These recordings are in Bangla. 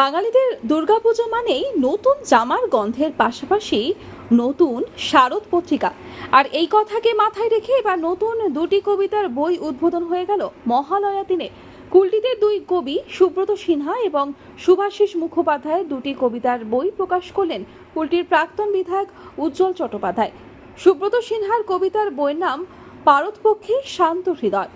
বাঙালিদের দুর্গাপুজো মানেই নতুন জামার গন্ধের পাশাপাশি নতুন শারদ পত্রিকা। আর এই কথাকে মাথায় রেখে এবার নতুন দুটি কবিতার বই উদ্বোধন হয়ে গেল মহালয়া দিনে। কুলটিতে দুই কবি, সুব্রত সিনহা এবং সুভাষিস মুখোপাধ্যায়ের দুটি কবিতার বই প্রকাশ করলেন কুলটির প্রাক্তন বিধায়ক উজ্জ্বল চট্টোপাধ্যায়। সুব্রত সিনহার কবিতার বইয়ের নাম পারতপক্ষী শান্ত হৃদয়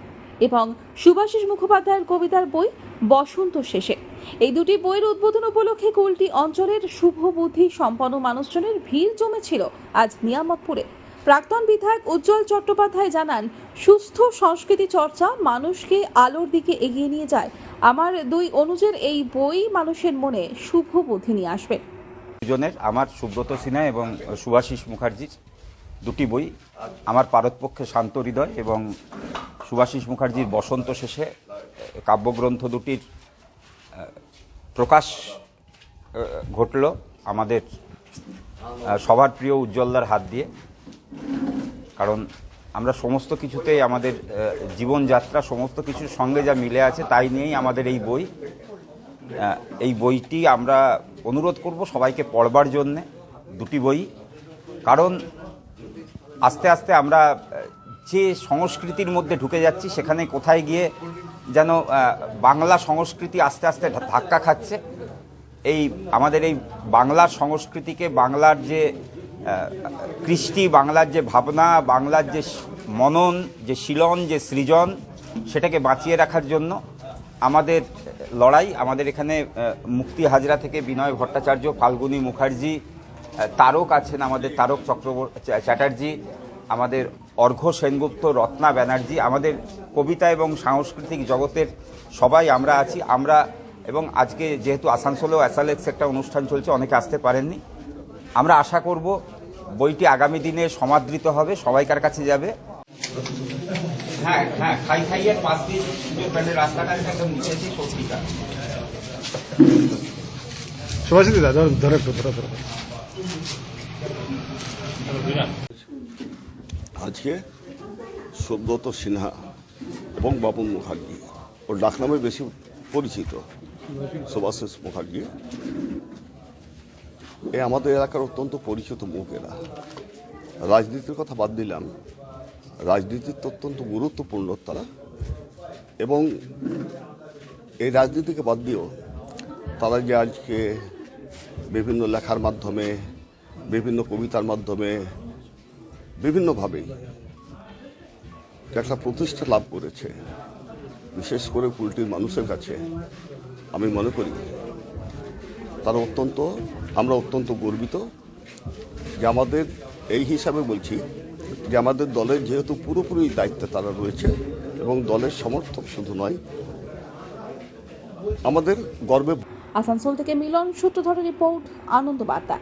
এবং সুভাষিস মুখোপাধ্যায়ের কবিতার বই বসন্ত শেষে। এই দুটি বইয়ের উদ্বোধন উপলক্ষে কুলটি অঞ্চলের শুভ বুদ্ধি সম্পন্ন মানুষজনের ভিড় জমেছিল আজ নিয়ামতপুরে। প্রাক্তন বিধায়ক উজ্জ্বল চট্টোপাধ্যায় জানান, সুস্থ সংস্কৃতি চর্চা মানুষকে আলোর দিকে এগিয়ে নিয়ে যায়। আমার দুই অনুজের এই বই মানুষের মনে শুভ বুদ্ধি নিয়ে আসবে। দুজনের, আমার সুব্রত সিনহা এবং সুভাষিস মুখার্জির দুটি বই, আমার পারতপক্ষে শান্ত হৃদয় এবং সুভাষিস মুখার্জির বসন্ত শেষে কাব্যগ্রন্থ দুটির প্রকাশ ঘটল আমাদের সবার প্রিয় উজ্জ্বলদার হাত দিয়ে। কারণ আমরা সমস্ত কিছুতেই আমাদের জীবনযাত্রা, সমস্ত কিছুর সঙ্গে যা মিলে আছে তাই নিয়েই আমাদের এই বই। এই বইটি আমরা অনুরোধ করব সবাইকে পড়বার জন্যে, দুটি বই। কারণ আস্তে আস্তে আমরা যে সংস্কৃতির মধ্যে ঢুকে যাচ্ছি, সেখানে কোথায় গিয়ে যেন বাংলা সংস্কৃতি আস্তে আস্তে ধাক্কা খাচ্ছে। এই আমাদের এই বাংলার সংস্কৃতিকে, বাংলার যে কৃষ্টি, বাংলার যে ভাবনা, বাংলার যে মনন, যে শিলন, যে সৃজন, সেটাকে বাঁচিয়ে রাখার জন্য আমাদের লড়াই, আমাদের এখানে মুক্তি হাজরা থেকে বিনয় ভট্টাচার্য, ফাল্গুনী মুখার্জি তারক আছেন আমাদের, তারক চক্রবর্তী চ্যাটার্জি, আমাদের অর্ঘ্য সেনগুপ্ত রত্না ব্যানার্জি আমাদের কবিতা এবং সাংস্কৃতিক জগতের সবাই আমরা আছি আমরা এবং আজকে যেহেতু আসানসোলেও অ্যাসালেক্স একটা অনুষ্ঠান চলছে অনেকে আসতে পারেননি। আমরা আশা করব বইটি আগামী দিনে সমাদৃত হবে সবাইকার কাছে যাবে? হ্যাঁ হ্যাঁ খাই খাইয়ের পাশ দিয়ে প্যান্ডেল রাস্তাটা একদম নিচে আছে সত্যিটা। সুভাষিত দা ধরো ধরো একটু ধরো ধরো। আজকে সুব্রত সিনহা এবং বাপন মুখার্জি, ওর ডাকনামে বেশি পরিচিত সুভাষিস মুখার্জি। এ আমাদের এলাকার অত্যন্ত পরিচিত মুখ এরা। রাজনীতির কথা বাদ দিলাম। রাজনীতির অত্যন্ত গুরুত্বপূর্ণ তারা। এবং এই রাজনীতিকে বাদ দিয়েও তারা যে আজকে বিভিন্ন লেখার মাধ্যমে, বিভিন্ন কবিতার মাধ্যমে বিভিন্নভাবেই যে একটা প্রতিষ্ঠা লাভ করেছে। বিশেষ করে কুলটির মানুষের কাছে আমি মনে করি, তারা অত্যন্ত, আমরা অত্যন্ত গর্বিত যে আমাদের, এই হিসাবে বলছি যে আমাদের দলের যেহেতু পুরোপুরি দায়িত্বে তারা রয়েছে এবং দলের সমর্থক শুধু নয়, আমাদের গর্বে আসানসোল থেকে মিলন সূত্রধরের রিপোর্ট আনন্দ বার্তা